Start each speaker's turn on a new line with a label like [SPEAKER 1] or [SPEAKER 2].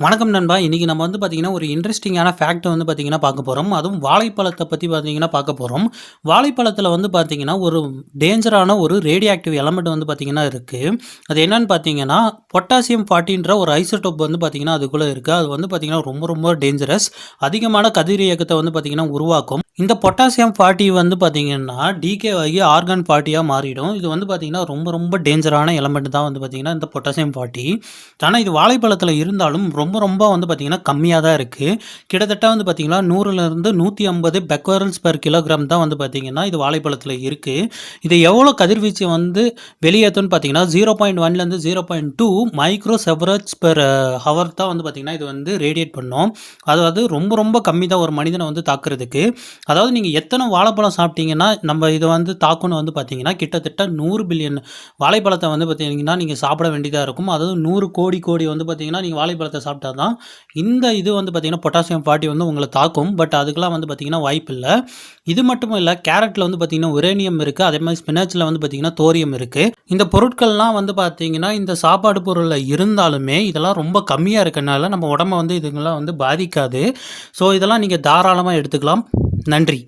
[SPEAKER 1] வணக்கம் நண்பா. இன்றைக்கி நம்ம வந்து பார்த்திங்கன்னா ஒரு இன்ட்ரெஸ்டிங்கான ஃபேக்ட் வந்து பார்த்திங்கன்னா பார்க்க போகிறோம் அதுவும் வாழைப்பழத்தை பற்றி பார்த்திங்கன்னா பார்க்க போகிறோம் வாழைப்பழத்தில் வந்து பார்த்திங்கன்னா ஒரு டேஞ்சரான ஒரு ரேடியோ ஆக்டிவ் எலமெண்ட் வந்து பார்த்திங்கன்னா இருக்குது அது என்னென்னு பார்த்தீங்கன்னா பொட்டாசியம் ஃபார்ட்டின்ற ஒரு ஐசோடோப் வந்து பார்த்திங்கன்னா அதுக்குள்ளே இருக்குது அது வந்து பார்த்திங்கன்னா ரொம்ப ரொம்ப டேஞ்சரஸ் அதிகமான கதிர் இயக்கத்தை வந்து பார்த்திங்கன்னா உருவாக்கும். இந்த பொட்டாசியம் ஃபார்ட்டி வந்து பார்த்திங்கன்னா டிகே ஆகி ஆர்கான் ஃபார்ட்டியாக மாறிடும். இது வந்து பார்த்திங்கன்னா ரொம்ப ரொம்ப டேஞ்சரான எலமெண்ட் தான் வந்து பார்த்திங்கன்னா இந்த பொட்டாசியம் ஃபார்ட்டி ஆனால் இது வாழைப்பழத்தில் இருந்தாலும் ரொம்ப ரொம்ப வந்து பார்த்திங்கன்னா கம்மியாக தான் இருக்குது கிட்டத்தட்ட வந்து பார்த்திங்கன்னா நூறுலேருந்து நூற்றி ஐம்பது பெக்வரல்ஸ் பெர் கிலோகிராம் தான் வந்து பார்த்திங்கன்னா இது வாழைப்பழத்தில் இருக்குது இது எவ்வளோ கதிர்வீச்சு வந்து வெளியேற்றுன்னு பார்த்தீங்கன்னா ஜீரோ பாயிண்ட் ஒன்லேருந்து zero point two micro sieverts per hour தான் வந்து பார்த்திங்கன்னா இது வந்து ரேடியேட் பண்ணும். அதாவது ரொம்ப ரொம்ப கம்மி தான் ஒரு மனிதனை வந்து தாக்குறதுக்கு. அதாவது நீங்கள் எத்தனை வாழைப்பழம் சாப்பிட்டீங்கன்னா நம்ம இதை வந்து தாக்குன்னு வந்து பார்த்தீங்கன்னா கிட்டத்தட்ட நூறு பில்லியன் வாழைப்பழத்தை வந்து பார்த்தீங்கன்னா நீங்கள் சாப்பிட வேண்டியதாக இருக்கும். அதாவது நூறு கோடி கோடி வந்து பார்த்தீங்கன்னா நீங்கள் வாழைப்பழத்தை சாப்பிட்டா தான் இந்த இது வந்து பார்த்தீங்கன்னா பொட்டாசியம் பாட்டி வந்து உங்களை தாக்கும். பட் அதுக்கெலாம் வந்து பார்த்தீங்கன்னா வாய்ப்பு இல்லை. இது மட்டும் இல்லை கேரட்டில் வந்து பார்த்தீங்கன்னா உரேனியம் இருக்குது அதே மாதிரி ஸ்பினாச்சில் வந்து பார்த்தீங்கன்னா தோரியம் இருக்குது இந்த பொருட்கள்லாம் வந்து பார்த்தீங்கன்னா இந்த சாப்பாடு பொருளில் இருந்தாலுமே இதெல்லாம் ரொம்ப கம்மியாக இருக்கனால நம்ம உடம்ப வந்து இதுங்களாம் வந்து பாதிக்காது. ஸோ இதெல்லாம் நீங்கள் தாராளமாக எடுத்துக்கலாம். நன்றி.